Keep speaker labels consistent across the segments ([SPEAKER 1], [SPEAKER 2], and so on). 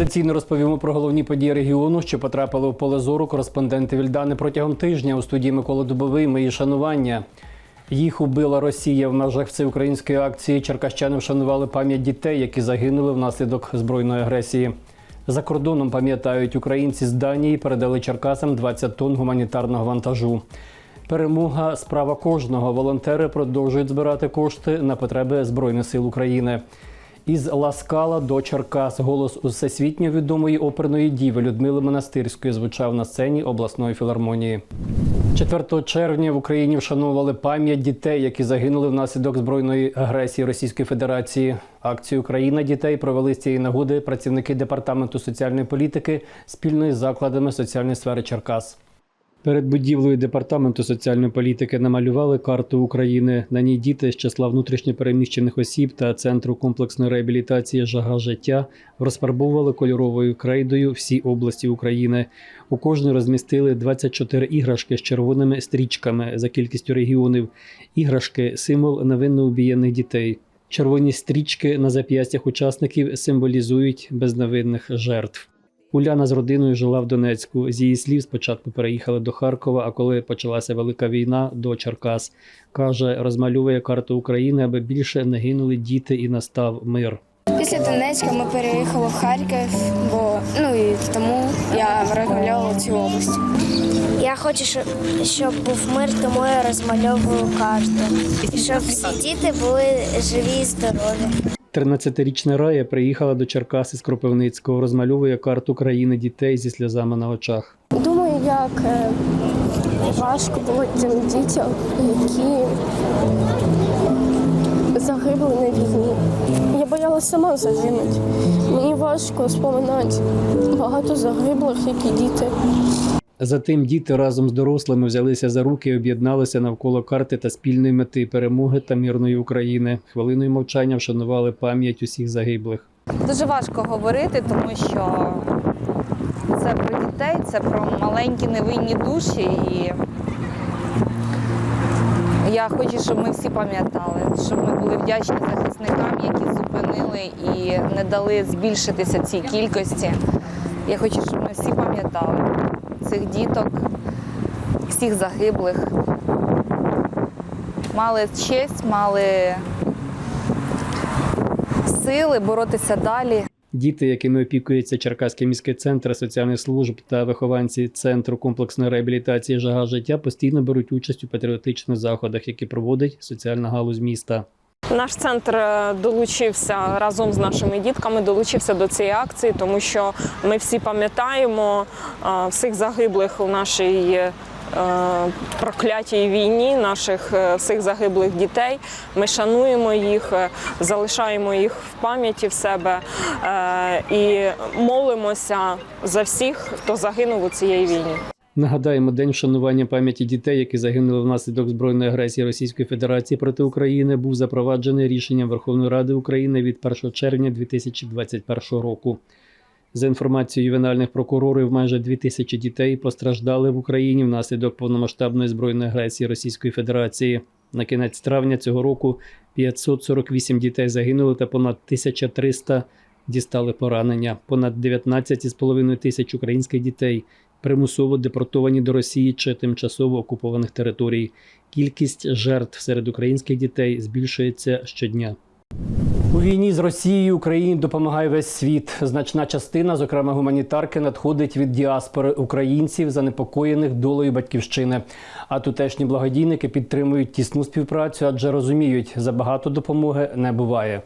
[SPEAKER 1] Традиційно розповімо про головні події регіону, що потрапили в поле зору кореспонденти Вільдани протягом тижня у студії Микола Дубовий. Мої шанування. Їх убила Росія в межах всеукраїнської акції. Черкащани вшанували пам'ять дітей, які загинули внаслідок збройної агресії. За кордоном пам'ятають українці з Данії передали Черкасам 20 тонн гуманітарного вантажу. Перемога справа кожного. Волонтери продовжують збирати кошти на потреби Збройних сил України. Із Ласкала до Черкас голос усесвітньо відомої оперної діви Людмили Монастирської звучав на сцені обласної філармонії. 4 червня в Україні вшановували пам'ять дітей, які загинули внаслідок збройної агресії Російської Федерації. Акцію Україна дітей провели з цієї нагоди працівники департаменту соціальної політики спільно із закладами соціальної сфери Черкас. Перед будівлею департаменту соціальної політики намалювали карту України. На ній діти з числа внутрішньопереміщених осіб та центру комплексної реабілітації Жага життя розфарбовували кольоровою крейдою всі області України. У кожній розмістили 24 іграшки з червоними стрічками за кількістю регіонів. Іграшки символ невинно убієних дітей. Червоні стрічки на зап'ястях учасників символізують безневинних жертв. Уляна з родиною жила в Донецьку. З її слів спочатку переїхали до Харкова, а коли почалася велика війна до Черкас. Каже, розмальовує карту України, аби більше не гинули діти і настав мир.
[SPEAKER 2] Після Донецька ми переїхали в Харків, бо ну і тому я розмальовувала цю область.
[SPEAKER 3] Я хочу, щоб, щоб був мир, тому я розмальовую карту. І щоб всі діти були живі і здорові.
[SPEAKER 1] 13-річна Рая приїхала до Черкас із Кропивницького, розмальовує карту країни дітей зі сльозами на очах.
[SPEAKER 4] Думаю, як е, важко було тим дітям, які загибли на війні. Я боялася сама загинути. Мені важко споминати багато загиблих, які діти.
[SPEAKER 1] Затим діти разом з дорослими взялися за руки і об'єдналися навколо карти та спільної мети перемоги та мирної України. Хвилиною мовчання вшанували пам'ять усіх загиблих.
[SPEAKER 5] Дуже важко говорити, тому що це про дітей, це про маленькі невинні душі. І я хочу, щоб ми всі пам'ятали, щоб ми були вдячні захисникам, які зупинили і не дали збільшитися цій кількості. Я хочу, щоб ми всі пам'ятали цих діток, всіх загиблих. Мали честь, мали сили боротися далі.
[SPEAKER 1] Діти, якими опікується Черкаський міський центр соціальних служб та вихованці центру комплексної реабілітації Жага життя постійно беруть участь у патріотичних заходах, які проводить соціальна галузь міста.
[SPEAKER 6] Наш центр е, долучився разом з нашими дітками, долучився до цієї акції, тому що ми всі пам'ятаємо е, всіх загиблих у нашій е, проклятій війні, наших всіх загиблих дітей. Ми шануємо їх, залишаємо їх в пам'яті в себе і молимося за всіх, хто загинув у цієї війні.
[SPEAKER 1] Нагадаємо, день вшанування пам'яті дітей, які загинули внаслідок збройної агресії Російської Федерації проти України, був запроваджений рішенням Верховної Ради України від 1 червня 2021 року. За інформацією ювенальних прокурорів, майже 2 тисячі дітей постраждали в Україні внаслідок повномасштабної збройної агресії Російської Федерації. На кінець травня цього року 548 дітей загинули та понад 1300 дістали поранення. Понад 19,5 тисяч українських дітей примусово депортовані до Росії чи тимчасово окупованих територій. Кількість жертв серед українських дітей збільшується щодня. У війні з Росією Україні допомагає весь світ. Значна частина, зокрема гуманітарки, надходить від діаспори українців, занепокоєних долею батьківщини. А тутешні благодійники підтримують тісну співпрацю, адже розуміють, забагато допомоги не буває.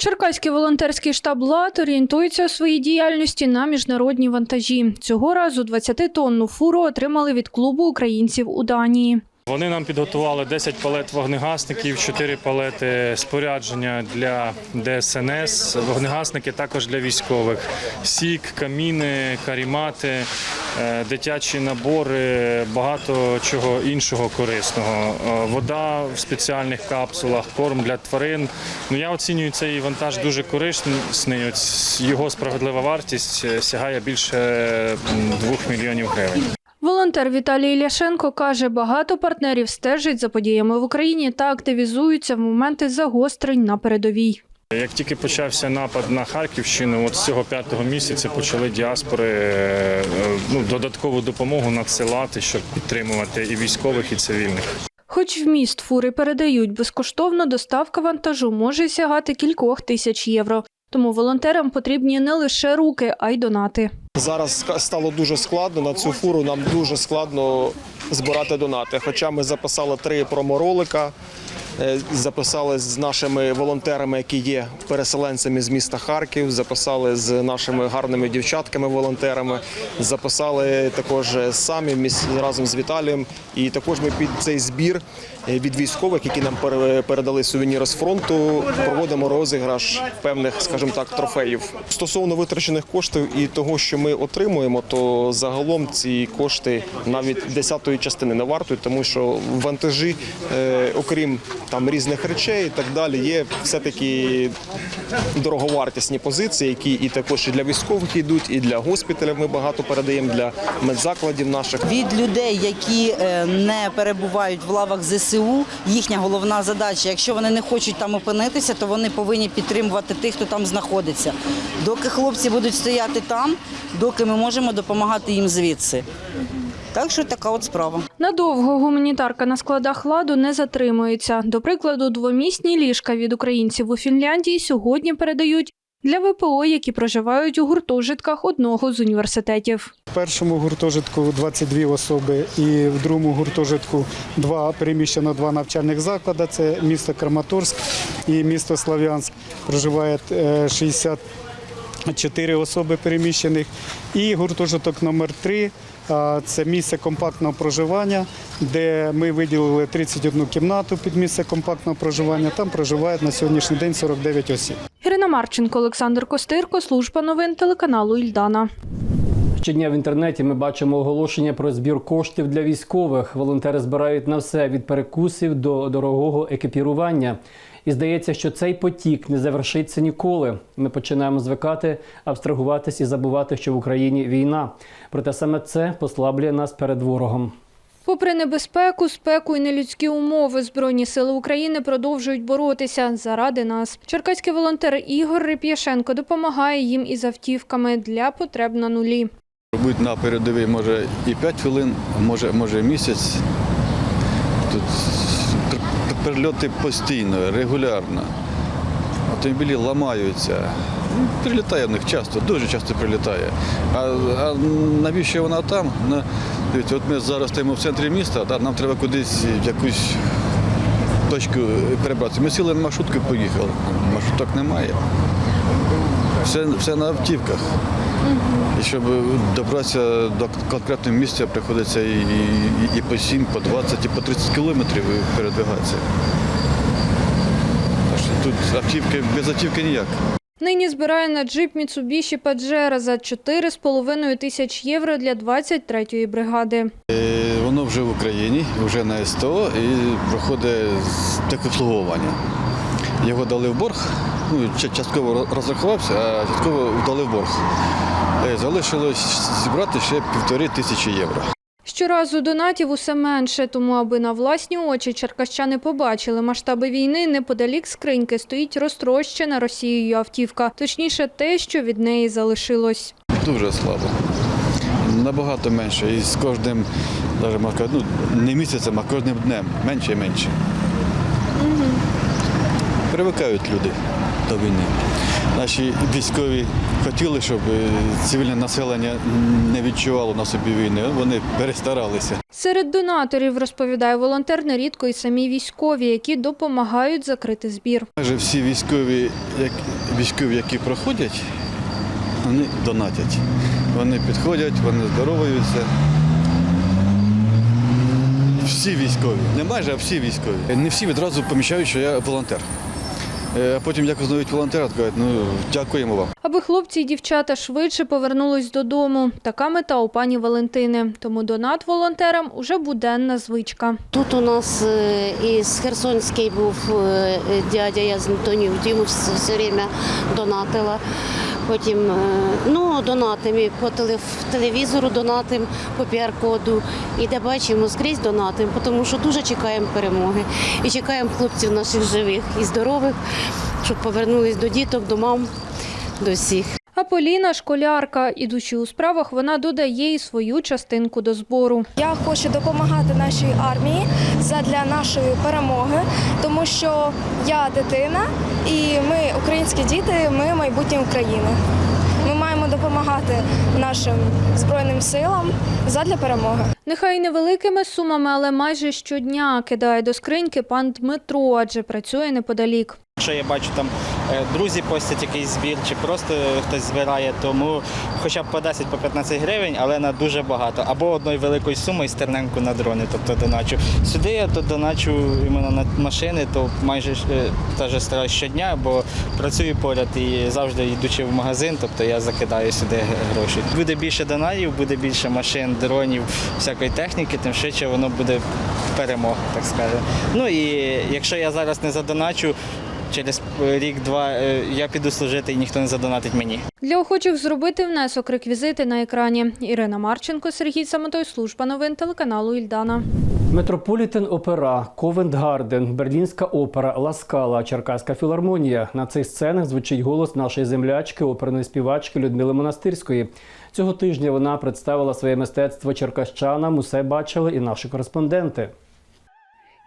[SPEAKER 7] Черкаський волонтерський штаб ЛАТ орієнтується у своїй діяльності на міжнародні вантажі. Цього разу 20-тонну фуру отримали від клубу українців у Данії.
[SPEAKER 8] Вони нам підготували 10 палет вогнегасників, 4 палети спорядження для ДСНС, вогнегасники також для військових, сік, каміни, карімати, е, дитячі набори, багато чого іншого корисного. Е, Вода в спеціальних капсулах, корм для тварин. Ну я оцінюю цей вантаж дуже корисний. Його справедлива вартість е, сягає більше 2 мільйонів гривень.
[SPEAKER 7] Волонтер Віталій Ляшенко каже, багато партнерів стежать за подіями в Україні та активізуються в моменти загострень на передовій.
[SPEAKER 8] Як тільки почався напад на Харківщину, от з цього п'ятого місяця почали діаспори е, ну, додаткову допомогу надсилати, щоб підтримувати і військових, і цивільних.
[SPEAKER 7] Хоч в міст фури передають безкоштовно, доставка вантажу може сягати кількох тисяч євро. Тому волонтерам потрібні не лише руки, а й донати.
[SPEAKER 9] Зараз стало дуже складно. На цю фуру нам дуже складно збирати донати. Хоча ми записали три проморолика, е, записали з нашими волонтерами, які є переселенцями з міста Харків, записали з нашими гарними дівчатками-волонтерами, записали також самі міс- разом з Віталієм. І також ми під цей збір е, від військових, які нам пере- передали сувеніри з фронту, проводимо розіграш певних, скажімо так, трофеїв. Стосовно витрачених коштів і того, що ми отримуємо, то загалом ці кошти навіть десятої частини не вартують, тому що вантажі, е, окрім там різних речей і так далі, є все-таки дороговартісні позиції, які і також і для військових йдуть, і для госпіталів ми багато передаємо для медзакладів наших.
[SPEAKER 10] від людей, які е, не перебувають в лавах ЗСУ. Їхня головна задача, якщо вони не хочуть там опинитися, то вони повинні підтримувати тих, хто там знаходиться. Доки хлопці будуть стояти там, доки ми можемо допомагати їм звідси. Так що така от справа.
[SPEAKER 7] Надовго гуманітарка на складах ладу не затримується. До прикладу, двомісні ліжка від українців у Фінляндії сьогодні передають для ВПО, які проживають у гуртожитках одного з університетів.
[SPEAKER 11] В першому гуртожитку 22 особи і в другому гуртожитку два переміщено два навчальних заклади. Це місто Краматорськ і місто Слав'янськ. Проживає е, 64 особи переміщених. І гуртожиток номер 3 це місце компактного проживання, де ми виділили 31 кімнату під місце компактного проживання. Там проживають на сьогоднішній день 49 осіб.
[SPEAKER 7] Ірина Марченко, Олександр Костирко, служба новин телеканалу Ільдана.
[SPEAKER 1] Щодня в інтернеті ми бачимо оголошення про збір коштів для військових. Волонтери збирають на все від перекусів до дорогого екіпірування. І здається, що цей потік не завершиться ніколи. Ми починаємо звикати, абстрагуватись і забувати, що в Україні війна. Проте саме це послаблює нас перед ворогом.
[SPEAKER 7] Попри небезпеку, спеку і нелюдські умови, Збройні сили України продовжують боротися заради нас. Черкаський волонтер Ігор Реп'яшенко допомагає їм із автівками для потреб на нулі.
[SPEAKER 12] Будь на передовій може і 5 хвилин, може, може місяць. Тут прильоти постійно, регулярно. Автомобілі ламаються. Ну, Прилітає в них часто, дуже часто прилітає. А, а навіщо вона там? На, дивіться, от ми зараз стоїмо в центрі міста, да, нам треба кудись в якусь точку перебратися. Ми сіли на маршрутку і поїхали. Маршруток немає. Все, все на автівках. І щоб добратися до конкретного місця, приходиться і, і, і по 7, по 20, і по 30 кілометрів передвигатися. Тут автівки, без автівки ніяк.
[SPEAKER 7] Нині збирає на джип Mitsubishi Pajero за 4,5 тисяч євро для 23-ї бригади.
[SPEAKER 12] Е, Воно вже в Україні, вже на СТО і проходить техобслуговування. Його дали в борг, ну, частково розрахувався, а частково дали в борг. Е, Залишилось зібрати ще півтори тисячі євро.
[SPEAKER 7] Щоразу донатів усе менше, тому аби на власні очі черкащани побачили масштаби війни, неподалік скриньки стоїть розтрощена Росією автівка. Точніше, те, що від неї залишилось.
[SPEAKER 12] Дуже слабо. Набагато менше. І з кожним, навіть можна ну, не місяцем, а кожним днем менше і менше. Привикають люди до війни. Наші військові хотіли, щоб е, цивільне населення не відчувало на собі війни. Вони перестаралися.
[SPEAKER 7] Серед донаторів, розповідає волонтер, нерідко і самі військові, які допомагають закрити збір.
[SPEAKER 12] Майже всі військові, як, військові, які проходять, вони донатять. Вони підходять, вони здороваються. Всі військові, не майже, а всі військові. Не всі відразу помічають, що я волонтер. Е, А потім якось навіть волонтера, кажуть, ну дякуємо вам.
[SPEAKER 7] Аби хлопці і дівчата швидше повернулись додому. Така мета у пані Валентини. Тому донат волонтерам уже буденна звичка.
[SPEAKER 13] Тут у нас е, із Херсонський був е, дядя, я з Антонів Діму все все время донатила. Потім е, ну, донатимо і по телев- телевізору, донатимо по піар-коду. І де бачимо, скрізь донатимо, тому що дуже чекаємо перемоги. І чекаємо хлопців наших живих і здорових. щоб повернулись до діток, до мам, до всіх.
[SPEAKER 7] А Поліна школярка. Ідучи у справах, вона додає і свою частинку до збору.
[SPEAKER 2] Я хочу допомагати нашій армії задля нашої перемоги, тому що я дитина і ми, українські діти, ми майбутнє України. Ми маємо допомагати нашим збройним силам задля перемоги.
[SPEAKER 7] Нехай невеликими сумами, але майже щодня кидає до скриньки пан Дмитро, адже працює неподалік.
[SPEAKER 14] Якщо я бачу там е, друзі постять якийсь збір, чи просто хтось збирає, тому хоча б по 10 по 15 гривень, але на дуже багато. Або одною великою сумою стерненьку на дрони, тобто доначу. Сюди я то доначу іменно на машини, то майже е, теж стараюсь щодня, бо працюю поряд і завжди йдучи в магазин, тобто я закидаю сюди гроші. Буде більше донатів, буде більше машин, дронів, всякої техніки, тим швидше воно буде перемога, так скажемо. Ну і якщо я зараз не задоначу, через рік-два е, я піду служити і ніхто не задонатить мені.
[SPEAKER 7] Для охочих зробити внесок реквізити на екрані. Ірина Марченко, Сергій Самотой, служба новин телеканалу Ільдана.
[SPEAKER 1] Метрополітен Опера, Ковент Гарден, Берлінська опера, Ласкала, Черкаська філармонія. На цих сценах звучить голос нашої землячки, оперної співачки Людмили Монастирської. Цього тижня вона представила своє мистецтво черкащанам. Усе бачили і наші кореспонденти.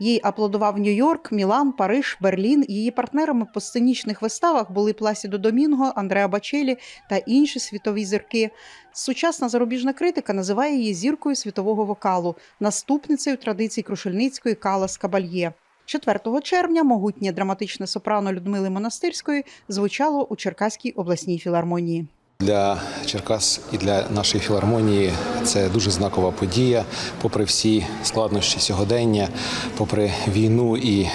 [SPEAKER 15] Їй аплодував Нью-Йорк, Мілан, Париж, Берлін. Її партнерами по сценічних виставах були Пласідо Домінго, Андреа Бачелі та інші світові зірки. Сучасна зарубіжна критика називає її зіркою світового вокалу, наступницею традицій Крушельницької Калас Кабальє. 4 червня могутнє драматичне сопрано Людмили Монастирської звучало у Черкаській обласній філармонії.
[SPEAKER 16] Для Черкас і для нашої філармонії це дуже знакова подія, попри всі складнощі сьогодення, попри війну і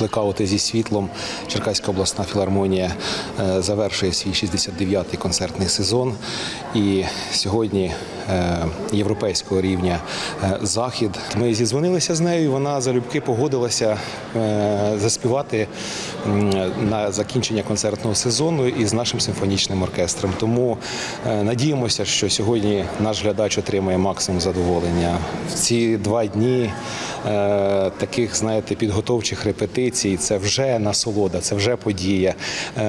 [SPEAKER 16] плекаути зі світлом. Черкаська обласна філармонія е, завершує свій 69-й концертний сезон. І сьогодні е, європейського рівня е, захід. Ми зізвонилися з нею. і Вона залюбки погодилася заспівати на закінчення концертного сезону із нашим симфонічним оркестром. Тому надіємося, що сьогодні наш глядач отримає максимум задоволення. В ці два дні таких, знаєте, підготовчих репетицій це вже насолода, це вже подія. Е,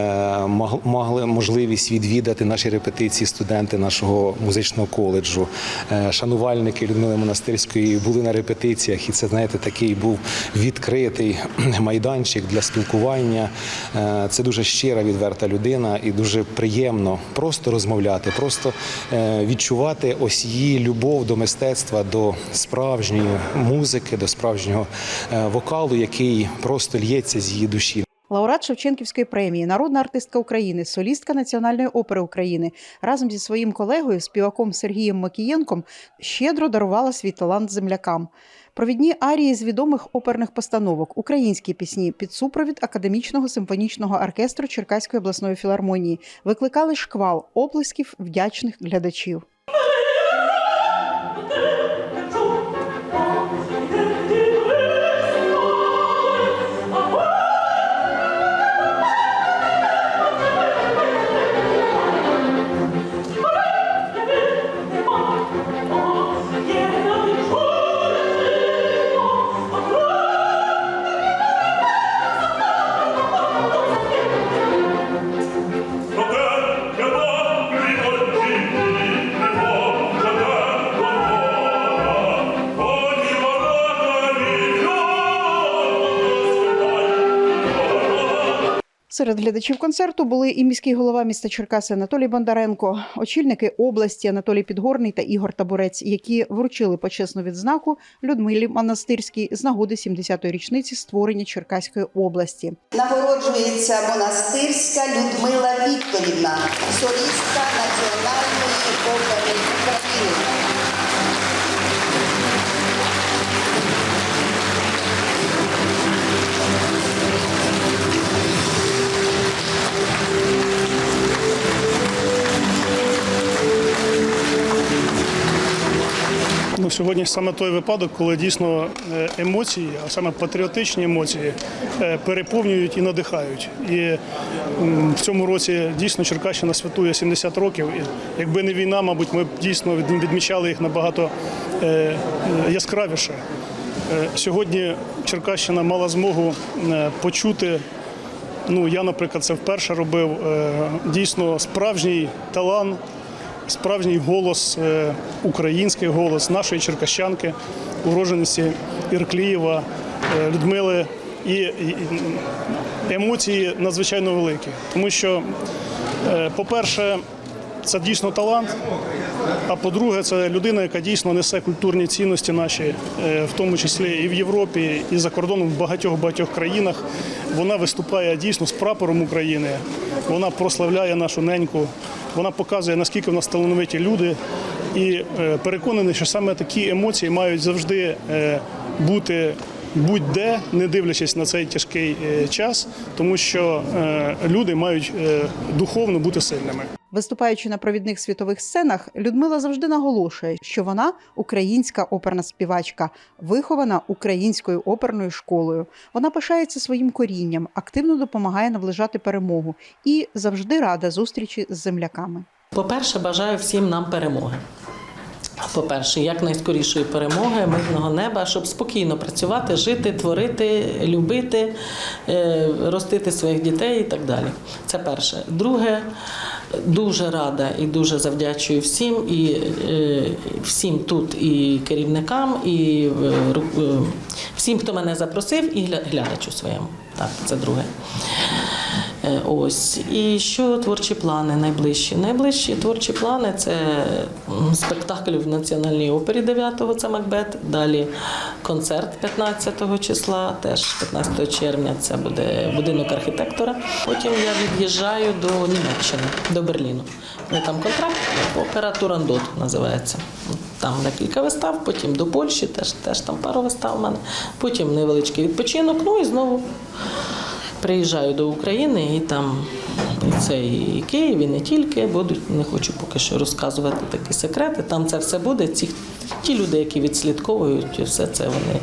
[SPEAKER 16] мог- Могли можливість відвідати наші репетиції студенти нашого музичного коледжу. Е, Шанувальники Людмили Монастирської були на репетиціях, і це знаєте, такий був відкритий майданчик для спілкування. Е, Це дуже щира, відверта людина, і дуже приємно просто розмовляти, просто е, відчувати ось її любов до мистецтва, до справжньої музики, до справжнього е, вокалу, який просто л'ється з її душі.
[SPEAKER 15] Лауреат Шевченківської премії, народна артистка України, солістка Національної опери України разом зі своїм колегою, співаком Сергієм Макієнком, щедро дарувала свій талант землякам. Провідні арії з відомих оперних постановок, українські пісні під супровід академічного симфонічного оркестру Черкаської обласної філармонії викликали шквал оплесків вдячних глядачів. Серед глядачів концерту були і міський голова міста Черкаси Анатолій Бондаренко, очільники області Анатолій Підгорний та Ігор Табурець, які вручили почесну відзнаку Людмилі Монастирській з нагоди 70-ї річниці створення Черкаської області.
[SPEAKER 17] Нагороджується монастирська Людмила Вікторівна, солістка Національної України.
[SPEAKER 18] Сьогодні саме той випадок, коли дійсно е, емоції, а саме патріотичні емоції, е, переповнюють і надихають. І в цьому році дійсно Черкащина святує 70 років. І якби не війна, мабуть, ми б дійсно відмічали їх набагато е, яскравіше. Сьогодні Черкащина мала змогу почути Ну я, наприклад, це вперше робив. Дійсно, справжній талант, справжній голос, е, український голос нашої черкащанки, урожениці Ірклієва, е, Людмили. І, емоції надзвичайно великі, тому що, е, по-перше, це дійсно талант. А по-друге, це людина, яка дійсно несе культурні цінності наші, в тому числі і в Європі, і за кордоном в багатьох багатьох країнах. Вона виступає дійсно з прапором України. Вона прославляє нашу неньку. Вона показує, наскільки в нас талановиті люди. І е, переконаний, що саме такі емоції мають завжди е, бути будь-де, не дивлячись на цей тяжкий е, час, тому що люди мають духовно бути сильними.
[SPEAKER 15] Виступаючи на провідних світових сценах, Людмила завжди наголошує, що вона українська оперна співачка, вихована українською оперною школою. Вона пишається своїм корінням, активно допомагає наближати перемогу і завжди рада зустрічі з земляками.
[SPEAKER 19] По-перше, бажаю всім нам перемоги. По-перше, якнайскорішої перемоги, мирного неба, щоб спокійно працювати, жити, творити, любити, е, ростити своїх дітей і так далі. Це перше. Друге, дуже рада і дуже завдячую всім, і е, всім тут, і керівникам, і е, всім, хто мене запросив, і глядачу своєму. Так, це друге. Е, Ось і що творчі плани найближчі? Найближчі творчі плани це спектакль в Національній опері 9-го, це Макбет. Далі концерт 15 числа, теж 15 червня. Це буде будинок архітектора. Потім я від'їжджаю до Німеччини, до Берліну. У там контракт, опера Турандот називається. Там декілька вистав, потім до Польщі, теж, теж там пару вистав у мене. Потім невеличкий відпочинок, ну і знову приїжджаю до України і там це і Київ, і не тільки будуть. Не хочу поки що розказувати такі секрети. Там це все буде. Ці ті люди, які відслідковують, все це вони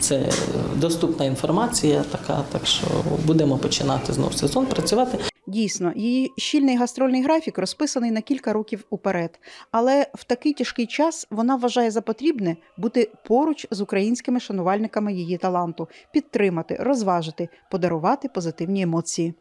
[SPEAKER 19] це доступна інформація. Така, так що будемо починати знов сезон працювати.
[SPEAKER 15] Дійсно, її щільний гастрольний графік розписаний на кілька років уперед. Але в такий тяжкий час вона вважає за потрібне бути поруч з українськими шанувальниками її таланту, підтримати, розважити, подарувати позитивні емоції.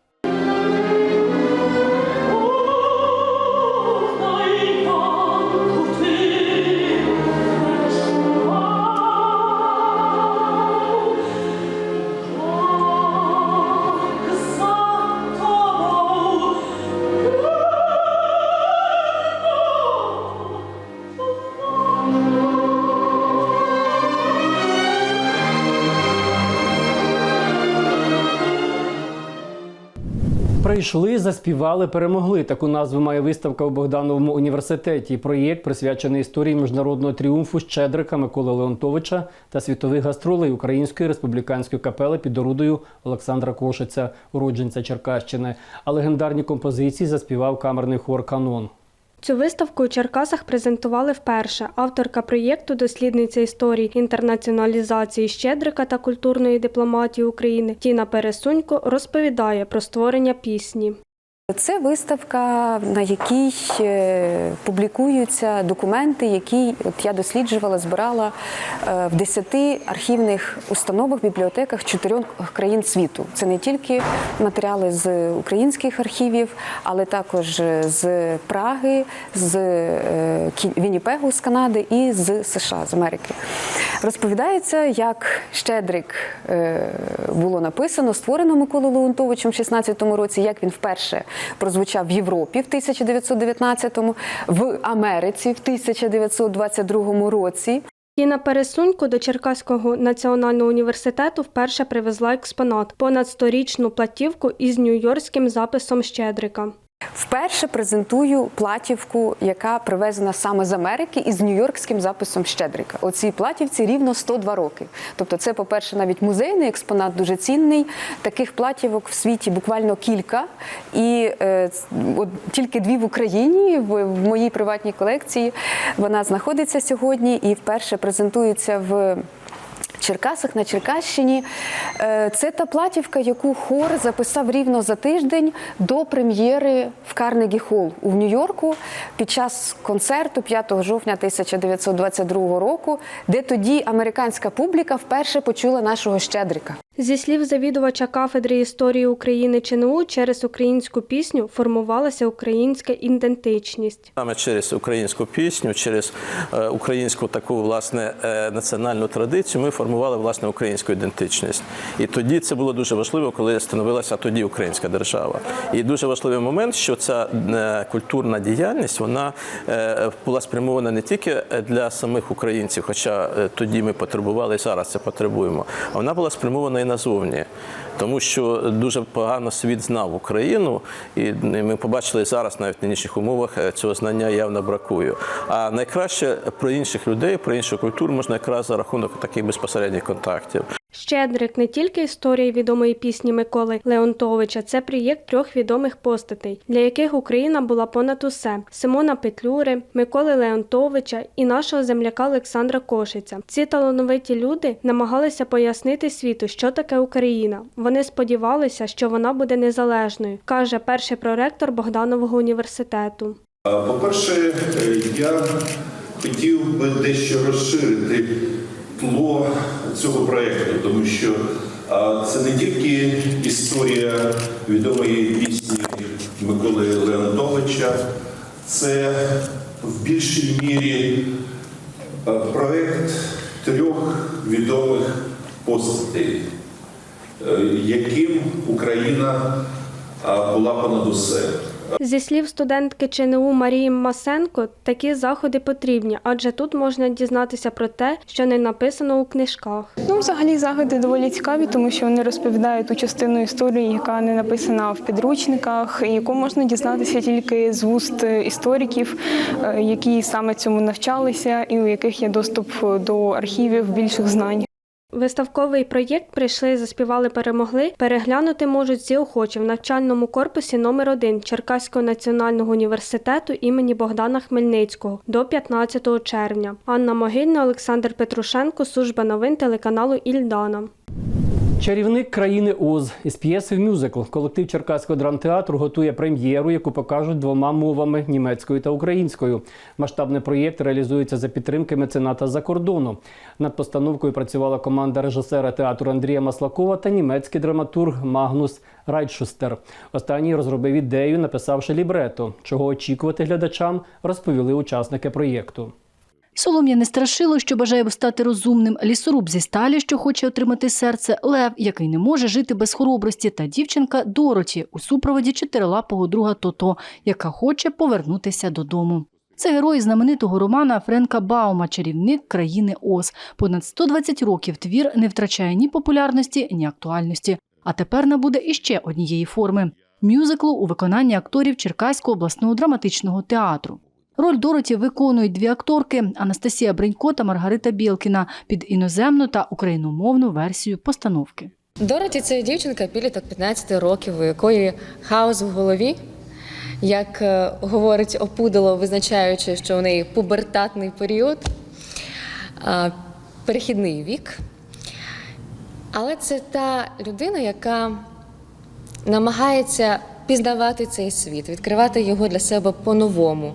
[SPEAKER 1] Прийшли, заспівали, перемогли. Таку назву має виставка у Богдановому університеті. Проєкт присвячений історії міжнародного тріумфу Щедрика Миколи Леонтовича та світових гастролей Української республіканської капели під орудою Олександра Кошиця, уродженця Черкащини. А легендарні композиції заспівав камерний хор Канон.
[SPEAKER 7] Цю виставку у Черкасах презентували вперше. Авторка проєкту, дослідниця історії інтернаціоналізації Щедрика та культурної дипломатії України Тіна Пересунько розповідає про створення пісні.
[SPEAKER 20] Це виставка, на якій е, публікуються документи, які от я досліджувала, збирала е, в 10 архівних установах, бібліотеках чотирьох країн світу. Це не тільки матеріали з українських архівів, але також з Праги, з е, Вінніпегу з Канади і з США з Америки. Розповідається, як Щедрик було написано, створено Миколою Леонтовичем в 16-му році, як він вперше прозвучав в Європі в 1919-му, в Америці в 1922 році.
[SPEAKER 7] Тіна пересунку до Черкаського національного університету вперше привезла експонат понад сторічну платівку із нью-йоркським записом Щедрика.
[SPEAKER 20] Вперше презентую платівку, яка привезена саме з Америки із нью-йоркським записом Щедрика. Оцій платівці рівно 102 роки. Тобто, це, по-перше, навіть музейний експонат дуже цінний. Таких платівок в світі буквально кілька. І е, от тільки дві в Україні в, в моїй приватній колекції. Вона знаходиться сьогодні і вперше презентується в. Черкасах на Черкащині. Е, Це та платівка, яку хор записав рівно за тиждень до прем'єри в Карнегі Холл у Нью-Йорку під час концерту 5 жовтня 1922 року, де тоді американська публіка вперше почула нашого щедрика.
[SPEAKER 21] Зі слів завідувача кафедри історії України ЧНУ, через українську пісню формувалася українська ідентичність.
[SPEAKER 22] Саме через українську пісню, через е, українську таку власне е, національну традицію ми формували власне українську ідентичність. І тоді це було дуже важливо, коли становилася тоді українська держава. І дуже важливий момент, що ця е, культурна діяльність вона була спрямована не тільки для самих українців, хоча тоді ми потребували і зараз це потребуємо, а вона була спрямована і назовні. Тому що дуже погано світ знав Україну, і ми побачили зараз, навіть в нинішніх умовах, е, цього знання явно бракує. А найкраще про інших людей, про іншу культуру можна якраз за рахунок таких безпосередніх контактів.
[SPEAKER 21] Щедрик не тільки історія відомої пісні Миколи Леонтовича, це проєкт трьох відомих постатей, для яких Україна була понад усе: Симона Петлюри, Миколи Леонтовича і нашого земляка Олександра Кошиця. Ці талановиті люди намагалися пояснити світу, що таке Україна. Вони сподівалися, що вона буде незалежною, каже перший проректор Богданового університету.
[SPEAKER 23] По-перше, я хотів би дещо розширити тло цього проєкту, тому що це не тільки історія відомої пісні Миколи Леонтовича, це в більшій мірі проєкт трьох відомих постатей, е, яким Україна була понад усе.
[SPEAKER 21] Зі слів студентки ЧНУ Марії Масенко, такі заходи потрібні, адже тут можна дізнатися про те, що не написано у книжках.
[SPEAKER 24] Ну, взагалі, заходи доволі цікаві, тому що вони розповідають ту частину історії, яка не написана в підручниках, яку можна дізнатися тільки з вуст істориків, е, які саме цьому навчалися, і у яких є доступ до архівів більших знань.
[SPEAKER 21] Виставковий проєкт прийшли, заспівали, перемогли. Переглянути можуть всі охочі в навчальному корпусі номер 1 Черкаського національного університету імені Богдана Хмельницького до 15 червня. Анна Могильна, Олександр Петрушенко, служба новин телеканалу Ільдана.
[SPEAKER 1] Чарівник країни Оз із п'єси в мюзикл. Колектив Черкаського драмтеатру готує прем'єру, яку покажуть двома мовами німецькою та українською. Масштабний проєкт реалізується за підтримки мецената за кордону. Над постановкою працювала команда режисера театру Андрія Маслакова та німецький драматург Магнус Райдшустер. Останній розробив ідею, написавши лібрето. Чого очікувати глядачам, розповіли учасники проєкту.
[SPEAKER 25] Солом'яне страшило, що бажає стати розумним, лісоруб зі сталі, що хоче отримати серце, лев, який не може жити без хоробрості, та дівчинка Дороті у супроводі чотирилапого друга Тото, яка хоче повернутися додому. Це герої знаменитого романа Френка Баума Чарівник країни Оз. Понад 120 років твір не втрачає ні популярності, ні актуальності. А тепер набуде іще однієї форми мюзиклу у виконанні акторів Черкаського обласного драматичного театру. Роль Дороті виконують дві акторки Анастасія Бринько та Маргарита Білкіна під іноземну та україномовну версію постановки.
[SPEAKER 26] Дороті це дівчинка підліток 15 років, у якої хаос в голові. Як е, говорить опудало, визначаючи, що у неї пубертатний період, перехідний вік. Але це та людина, яка намагається пізнавати цей світ, відкривати його для себе по-новому.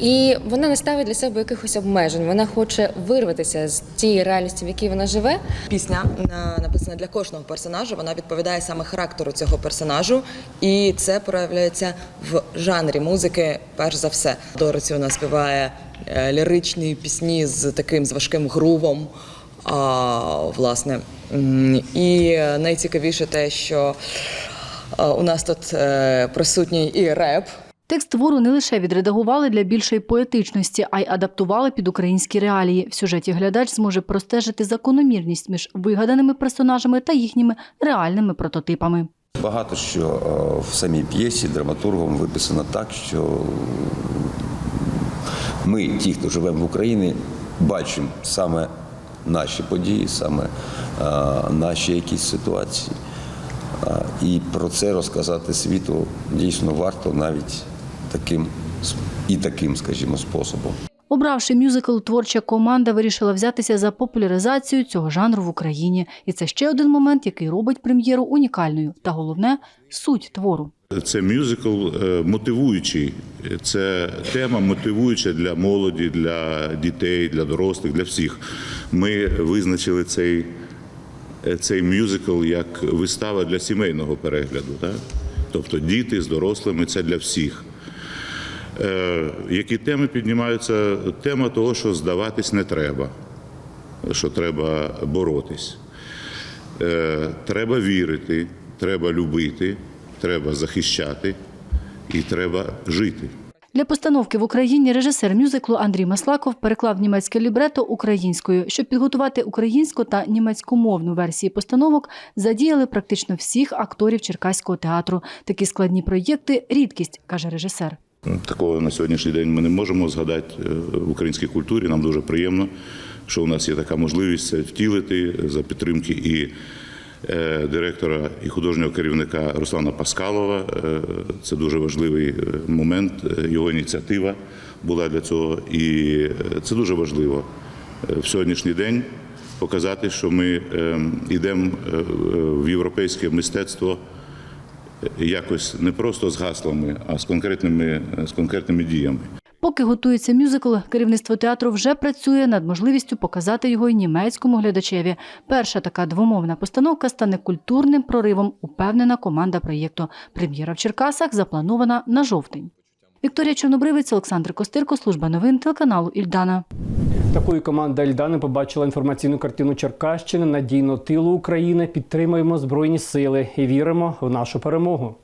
[SPEAKER 26] І вона не ставить для себе якихось обмежень. Вона хоче вирватися з тієї реальності, в якій вона живе.
[SPEAKER 27] Пісня на- написана для кожного персонажа. Вона відповідає саме характеру цього персонажу, і це проявляється в жанрі музики. Перш за все, Дороці вона співає е, ліричні пісні з таким з важким грувом. А, власне, і найцікавіше те, що е, у нас тут е, присутній і реп.
[SPEAKER 25] Текст твору не лише відредагували для більшої поетичності, а й адаптували під українські реалії. В сюжеті глядач зможе простежити закономірність між вигаданими персонажами та їхніми реальними прототипами.
[SPEAKER 28] Багато що е, в самій п'єсі драматургом виписано так, що ми, ті, хто живемо в Україні, бачимо саме наші події, саме е, наші якісь ситуації. Е, І про це розказати світу дійсно варто навіть таким і таким, скажімо, способом.
[SPEAKER 25] Обравши мюзикл, творча команда вирішила взятися за популяризацію цього жанру в Україні. І це ще один момент, який робить прем'єру унікальною. Та головне суть твору.
[SPEAKER 29] Це мюзикл е, мотивуючий. Це тема мотивуюча для молоді, для дітей, для дорослих, для всіх. Ми визначили цей е, цей мюзикл як вистава для сімейного перегляду. Так? Тобто діти з дорослими це для всіх. Е, Які теми піднімаються? Тема того, що здаватись не треба, що треба боротись. Е, Треба вірити, треба любити, треба захищати і треба жити.
[SPEAKER 25] Для постановки в Україні режисер мюзиклу Андрій Маслаков переклав німецьке лібрето українською. Щоб підготувати українську та німецькомовну версії постановок, задіяли практично всіх акторів Черкаського театру. Такі складні проєкти рідкість, каже режисер.
[SPEAKER 29] Такого на сьогоднішній день ми не можемо згадати е, в українській культурі. Нам дуже приємно, що у нас є така можливість це втілити за підтримки і е, директора і художнього керівника Руслана Паскалова. Е, Це дуже важливий момент. Його ініціатива була для цього, і це дуже важливо в сьогоднішній день показати, що ми йдемо в європейське мистецтво якось не просто з гаслами, а з конкретними, з конкретними діями.
[SPEAKER 25] Поки готується мюзикл, керівництво театру вже працює над можливістю показати його й німецькому глядачеві. Перша така двомовна постановка стане культурним проривом, упевнена команда проєкту. Прем'єра в Черкасах запланована на жовтень. Вікторія Чорнобривець, Олександр Костирко, служба новин телеканалу Ільдана.
[SPEAKER 1] Такою команда Ільдани побачила інформаційну картину Черкащини надійно тилу України. Підтримуємо збройні сили і віримо в нашу перемогу.